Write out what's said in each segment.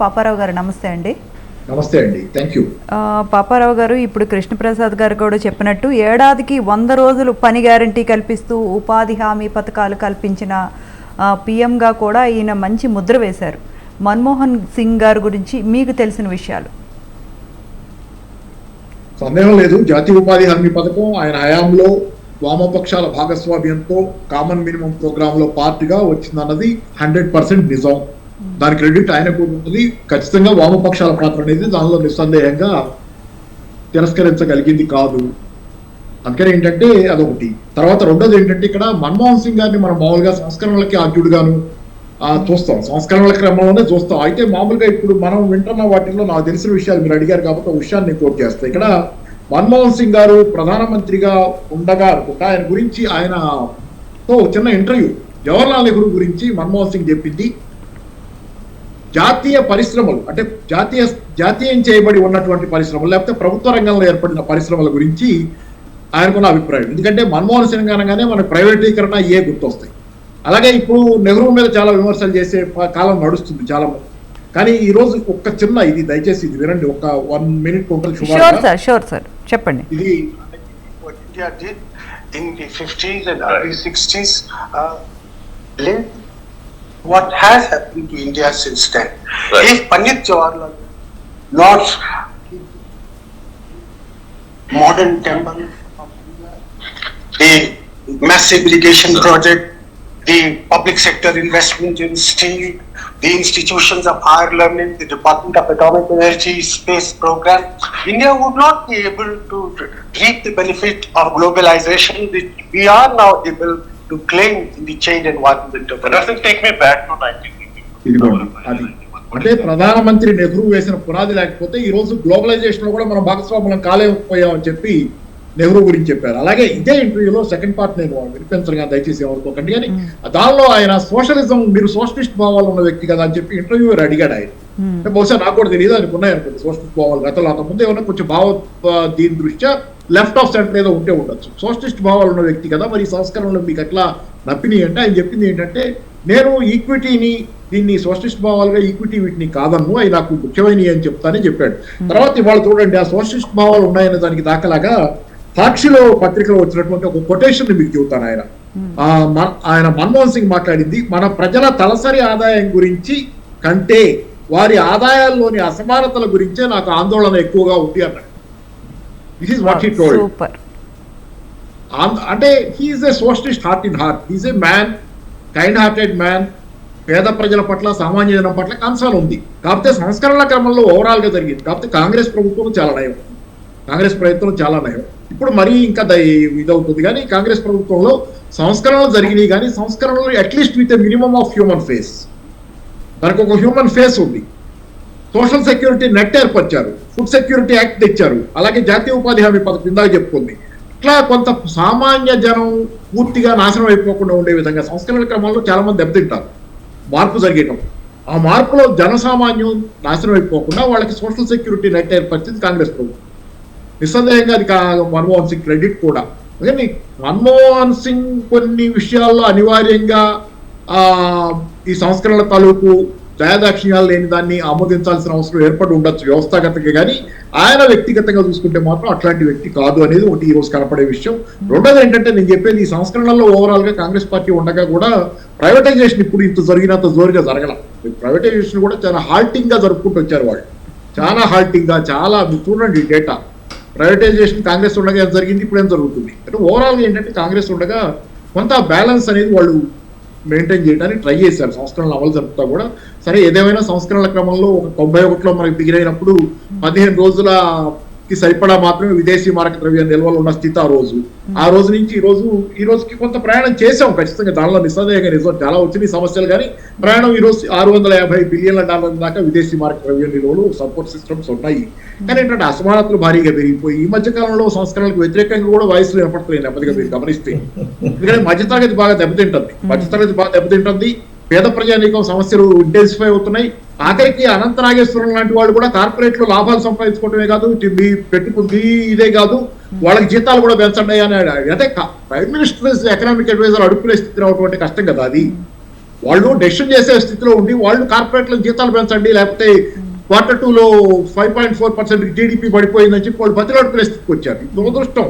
పాపారావు గారు నమస్తే అండి. నమస్తే అండి. థ్యాంక్ యూ పాపారావు గారు ఇప్పుడు కృష్ణప్రసాద్ గారు కూడా చెప్పినట్టు ఏడాదికి వంద రోజులు పని గ్యారంటీ కల్పిస్తూ ఉపాధి హామీ పథకాలు కల్పించిన పిఎంగా కూడా ఈయన మంచి ముద్ర వేశారు. మన్మోహన్ సింగ్ గారి గురించి మీకు తెలిసిన విషయాలు. సందేహం లేదు. జాతీయ ఉపాధి హామీ పథకం ఆయన హయాంలో వామపక్షాల భాగస్వామ్యంతో కామన్ మినిమం ప్రోగ్రామ్లో పార్ట్గా వచ్చిందన్నది హండ్రెడ్ పర్సెంట్ నిజం. దాని క్రెడిట్ ఆయనకు ఉంటుంది ఖచ్చితంగా వామపక్షాల పాత్ర అనేది దానిలో నిస్సందేహంగా తిరస్కరించగలిగింది కాదు. అందుకని ఏంటంటే అదొకటి. తర్వాత రెండోది ఏంటంటే ఇక్కడ మన్మోహన్ సింగ్ గారిని మనం మామూలుగా సంస్కరణలకి ఆద్యుడుగాను చూస్తాం. సంస్కరణల క్రమంలోనే చూస్తాం. అయితే మామూలుగా ఇప్పుడు మనం వింటున్న వాటిల్లో నాకు తెలిసిన విషయాలు మీరు అడిగారు కాబట్టి ఒక విషయాన్ని కోట్ ఇక్కడ మన్మోహన్ సింగ్ గారు ప్రధానమంత్రిగా ఉండగా అనుకుంటా ఆయన గురించి ఆయన తో చిన్న ఇంటర్వ్యూ. జవహర్లాల్ నెహ్రూ గురించి మన్మోహన్ సింగ్ చెప్పింది. జాతీయ పరిశ్రమలు అంటే జాతీయ జాతీయం చేయబడి ఉన్నటువంటి పరిశ్రమలు లేకపోతే ప్రభుత్వ రంగంలో ఏర్పడిన పరిశ్రమల గురించి ఆయనకున్న అభిప్రాయం. ఎందుకంటే మన్మోహన్ సింగ్ అనగానే మనకు ప్రైవేటీకరణ ఏ గుర్తొస్తాయి. అలాగే ఇప్పుడు నెహ్రూ మీద చాలా విమర్శలు చేసే కాలం నడుస్తుంది చాలా మంది. కానీ ఈ రోజు ఒక్క చిన్న ఇది దయచేసి ఇది వినండి ఒక వన్ మినిట్ ఉంటుంది షూర్. సార్ చెప్పండి. ఇది in the 50s and early 60s, uh, what has happened to India since then. Right. If Pandit Jawaharlal not modern temple of India, the massive irrigation project, the public sector investment in steel, the institutions of higher learning, the Department of Atomic Energy space program, India would not be able to reap the benefit of globalization which we are now able to claim in the change environment of But doesn't take me back to 1980. ఇదిగోండి అది అంటే ప్రధానమంత్రి నెహ్రూ వేసిన పునాది లేకపోతే ఈ రోజు గ్లోబలైజేషన్లో కూడా మనం భాగస్వాములం కాలేకపోయామని చెప్పి నెహ్రూ గురించి చెప్పారు. అలాగే ఇదే ఇంటర్వ్యూలో సెకండ్ పార్ట్ నేను వినిపించగా దయచేసి ఏమనుకోకండి కానీ దానిలో ఆయన సోషలిజం మీరు సోషలిస్ట్ భావాలు ఉన్న వ్యక్తి కదా అని చెప్పి ఇంటర్వ్యూ అడిగాడు ఆయన. అంటే బహుశా నాకు కూడా తెలియదు ఆయనకు ఉన్నాయి అనుకుంది సోషలిస్ట్ భావాలు గతంలో అంతకుముందు ఏమన్నా కొంచెం భావ దీని దృష్ట్యా లెఫ్ట్ ఆఫ్ సెంటర్ ఏదో ఉంటే ఉండొచ్చు. సోషలిస్ట్ భావాలు ఉన్న వ్యక్తి కదా మరి సంస్కరణలు మీకు ఎట్లా నప్పినాయి అంటే ఆయన చెప్పింది ఏంటంటే నేను ఈక్విటీని దీన్ని సోషలిస్ట్ భావాలుగా ఈక్విటీ వీటిని కాదన్ను అవి నాకు ముఖ్యమైనవి అని చెప్తానని చెప్పాడు. తర్వాత ఇవాళ చూడండి ఆ సోషలిస్ట్ భావాలు ఉన్నాయనే దానికి దాఖలాగా సాక్షిలో పత్రికలో వచ్చినటువంటి ఒక కొటేషన్ మీకు చెబుతాను ఆయన. ఆ, మన- ఆయన మన్మోహన్ సింగ్ మాట్లాడింది మన ప్రజల తలసరి ఆదాయం గురించి కంటే వారి ఆదాయాల్లోని అసమానతల గురించే నాకు ఆందోళన ఎక్కువగా ఉంది అన్నాడు. This is what he told super అంటే he is a socialist heart in heart he's a man kind hearted man పేద ప్రజల పట్ల సామాన్య జనం పట్ల కన్సర్న్ ఉంది. కాకపోతే సంస్కరణల క్రమంలో ఓవరాల్గా జరిగింది. కాకపోతే కాంగ్రెస్ ప్రభుత్వం చాలా నయం. కాంగ్రెస్ ప్రయత్నం చాలా నయం. ఇప్పుడు మరీ ఇంకా ఇదవుతుంది. కానీ కాంగ్రెస్ ప్రభుత్వంలో సంస్కరణలు జరిగినాయి. కానీ సంస్కరణలు at least with minimum of human face దానికి ఒక హ్యూమన్ ఫేస్ ఉంది. సోషల్ సెక్యూరిటీ నెట్ ఏర్పరిచారు ఫుడ్ సెక్యూరిటీ యాక్ట్ తెచ్చారు అలాగే జాతీయ ఉపాధి హామీ పథకం ఇందాక చెప్పుకుంది. ఇట్లా కొంత సామాన్య జనం పూర్తిగా నాశనం అయిపోకుండా ఉండే విధంగా సంస్కరణ క్రమంలో చాలా మంది దెబ్బతింటారు. మార్పు జరిగేటం ఆ మార్పులో జనసామాన్యం నాశనం అయిపోకుండా వాళ్ళకి సోషల్ సెక్యూరిటీ నెట్ ఏర్పరిచింది కాంగ్రెస్ ప్రభుత్వం. నిస్సందేహంగా అది కా- మన్మోహన్ సింగ్ క్రెడిట్ కూడా. కానీ మన్మోహన్ సింగ్ కొన్ని విషయాల్లో అనివార్యంగా ఈ సంస్కరణల తాలూకు దయాదాక్షిణ్యాలు లేని దాన్ని ఆమోదించాల్సిన అవసరం ఏర్పడి ఉండొచ్చు వ్యవస్థాగతంగా కానీ ఆయన వ్యక్తిగతంగా చూసుకుంటే మాత్రం అట్లాంటి వ్యక్తి కాదు అనేది ఒకటి ఈరోజు రోజు కనపడే విషయం. రెండోది ఏంటంటే నేను చెప్పేది ఈ సంస్కరణల్లో ఓవరాల్గా కాంగ్రెస్ పార్టీ ఉండగా కూడా ప్రైవేటైజేషన్ ఇప్పుడు ఇంత జరిగినంత జోరుగా జరగల. ప్రైవేటైజేషన్ కూడా చాలా హాల్టింగ్గా జరుపుకుంటూ వచ్చారు వాళ్ళు. చాలా హాల్టింగ్గా చాలా చూడండి డేటా ప్రైవేటైజేషన్ కాంగ్రెస్ ఉండగా ఎంత జరిగింది? ఇప్పుడు ఏం జరుగుతుంది? అంటే ఓవరాల్ ఏంటంటే కాంగ్రెస్ ఉండగా కొంత బ్యాలెన్స్ అనేది వాళ్ళు మెయింటైన్ చేయడానికి ట్రై చేశారు సంస్కరణలు అమలు జరుపుతా కూడా. సరే ఏదేమైనా సంస్కరణల క్రమంలో ఒక తొంభై ఒకటిలో మనకి దిగిరైనప్పుడు పదిహేను కి సరిపడా మాత్రమే విదేశీ మారక ద్రవ్య నిల్వలు ఉన్న స్థితి ఆ రోజు. ఆ రోజు నుంచి ఈ రోజు ఈ రోజుకి కొంత ప్రయాణం చేసాం ఖచ్చితంగా. దానిలో నిస్సందేహంగా నిజం చాలా వచ్చినాయి సమస్యలు కానీ ప్రయాణం ఈ రోజు ఆరు వందల యాభై బిలియన్ల డాలర్ల దాకా విదేశీ మారక ద్రవ్య నిల్వలు సపోర్ట్ సిస్టమ్స్ ఉన్నాయి. కానీ ఏంటంటే అసమానతలు భారీగా పెరిగిపోయి ఈ మధ్య కాలంలో సంస్కరణలకు వ్యతిరేకంగా కూడా వయసులో వినపడుతున్నాయి నెమ్మదిగా మీరు గమనిస్తే. ఎందుకంటే మధ్యతరగతి బాగా దెబ్బతింటుంది. మధ్యతరగతి బాగా దెబ్బతింటుంది. పేద ప్రజానీకం సమస్యలు ఇంటెన్సిఫై అవుతున్నాయి. ఆఖరికి అనంత నాగేశ్వరం లాంటి వాళ్ళు కూడా కార్పొరేట్లో లాభాలు సంపాదించుకోవడమే కాదు ఇది పెట్టుకుంది ఇదే కాదు వాళ్ళకి జీతాలు కూడా పెంచండి అని అంటే ప్రైమ్ మినిస్టర్ ఎకనామిక్ అడ్వైజర్ అడుపులే స్థితి రావటం అంటే కష్టం కదా అది. వాళ్ళు డెసిషన్ చేసే స్థితిలో ఉండి వాళ్ళు కార్పొరేట్ల జీతాలు పెంచండి లేకపోతే క్వార్టర్ టూ లో five point four percent GDP పడిపోయిందని చెప్పి వాళ్ళు బతిలాడుకునే స్థితికి వచ్చారు. దురదృష్టం.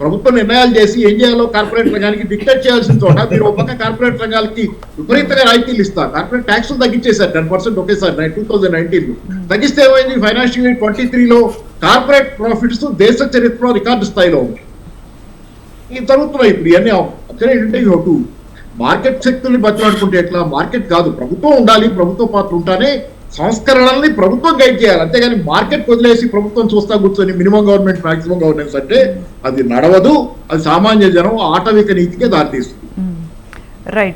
ప్రభుత్వం నిర్ణయాలు చేసి ఏం చేయాలో కార్పొరేట్ రంగానికి డిక్టేట్ చేయాల్సిన చోట మీరు ఒక పక్క కార్పొరేట్ రంగాలకి విపరీతంగా రాయితీలు ఇస్తారు కార్పొరేట్ ట్యాక్స్ తగ్గించేశారు. టెన్ పర్సెంట్ ఒకేసారి టూ థౌసండ్ నైన్టీన్ తగ్గిస్తే ఏమైంది? ఫైనాన్షియల్ ఇయర్ ట్వంటీ త్రీలో కార్పొరేట్ ప్రాఫిట్స్ దేశ చరిత్రలో రికార్డు స్థాయిలో ఉంది ఇవి జరుగుతున్నాయి ఇప్పుడు. ఇవన్నీ మార్కెట్ శక్తుల్ని బతిలాడుకుంటే ఎట్లా? మార్కెట్ కాదు. ప్రభుత్వం ఉండాలి. ప్రభుత్వ పాత్ర ఉంటానే సంస్కరణల్ని ప్రభుత్వం గైడ్ చేయాలి. అంతేగాని మార్కెట్ వదిలేసి ప్రభుత్వం చూస్తా కూర్చొని మినిమం గవర్నమెంట్ మాక్సిమం గవర్నెన్స్ అంటే అది నడవదు అది సామాన్య జనం ఆటవిక నీతికే దారితీస్తుంది. రైట్.